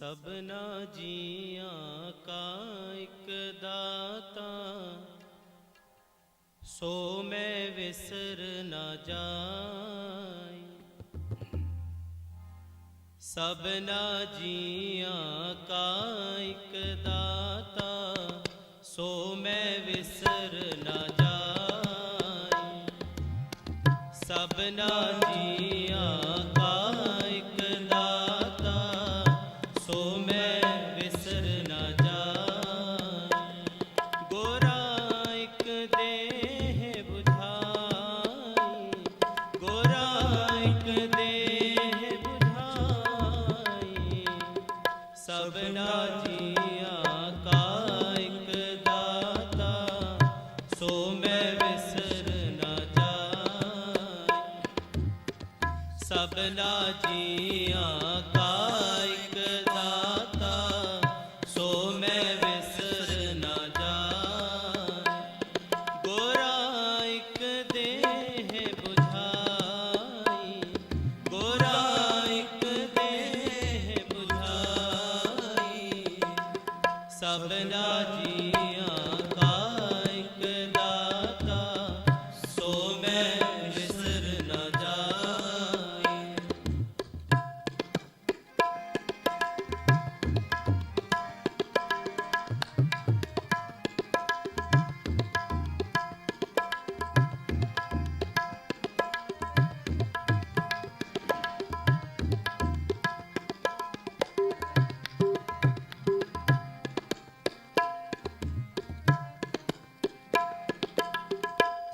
ਸਭਨਾ ਜੀਆਂ ਕਾ ਇੱਕ ਦਾਤਾ। ਸੋ ਮੈਂ ਵਿਸਰ ਨਾ ਜਾਈ। ਸਭਨਾ ਜੀਆਂ ਕਾ ਇੱਕ ਦਾਤਾ। ਸੋ ਮੈਂ ਵਿਸਰ ਨਾ ਜਾਈ। ਸਭਨਾ ਜੀਆਂ ਸੋ ਮੈਂ ਵਿਸਰ ਨਾ ਜਾਈ ਗੋਰਾ ਇੱਕ ਦੇਹ ਬੁਝਾਈ। ਗੋਰਾ ਇੱਕ ਦੇਹ ਬੁਝਾਈ। ਸਭਨਾ ਜੀਆ ਕਾ ਇੱਕ ਦਾਤਾ। ਸੋ ਮੈਂ ਵਿਸਰ ਨਾ ਜਾਈ ਸਭਨਾ ਜੀ தேவ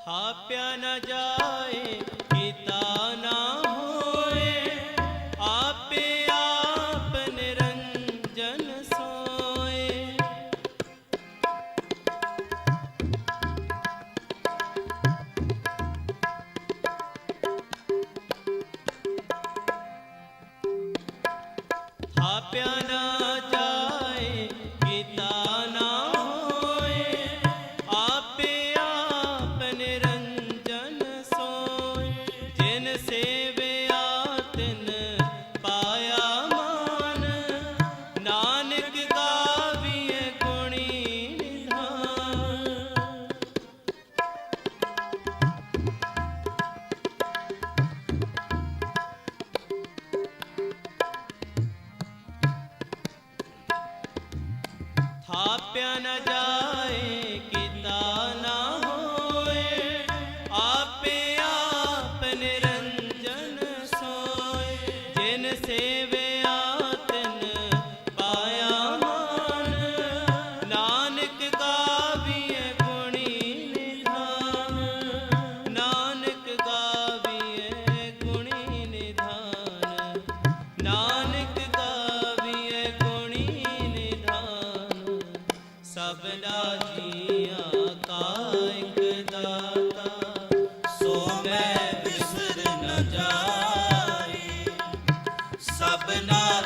ਹਾਪਿਆ ਨਾ ਜਾਏ receber.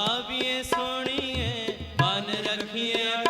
ਜਾਵੀਏ ਸੋਣੀਏ ਮਨ ਰੱਖੀਏ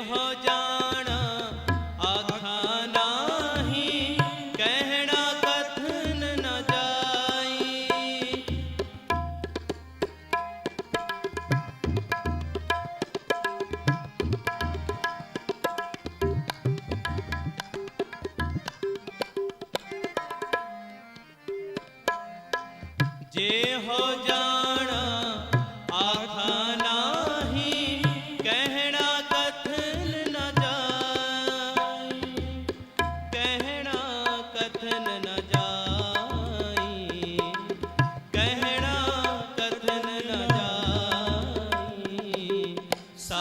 ਜੇ ਹੋ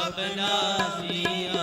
ਸਭਨਾ ਦੀਆਂ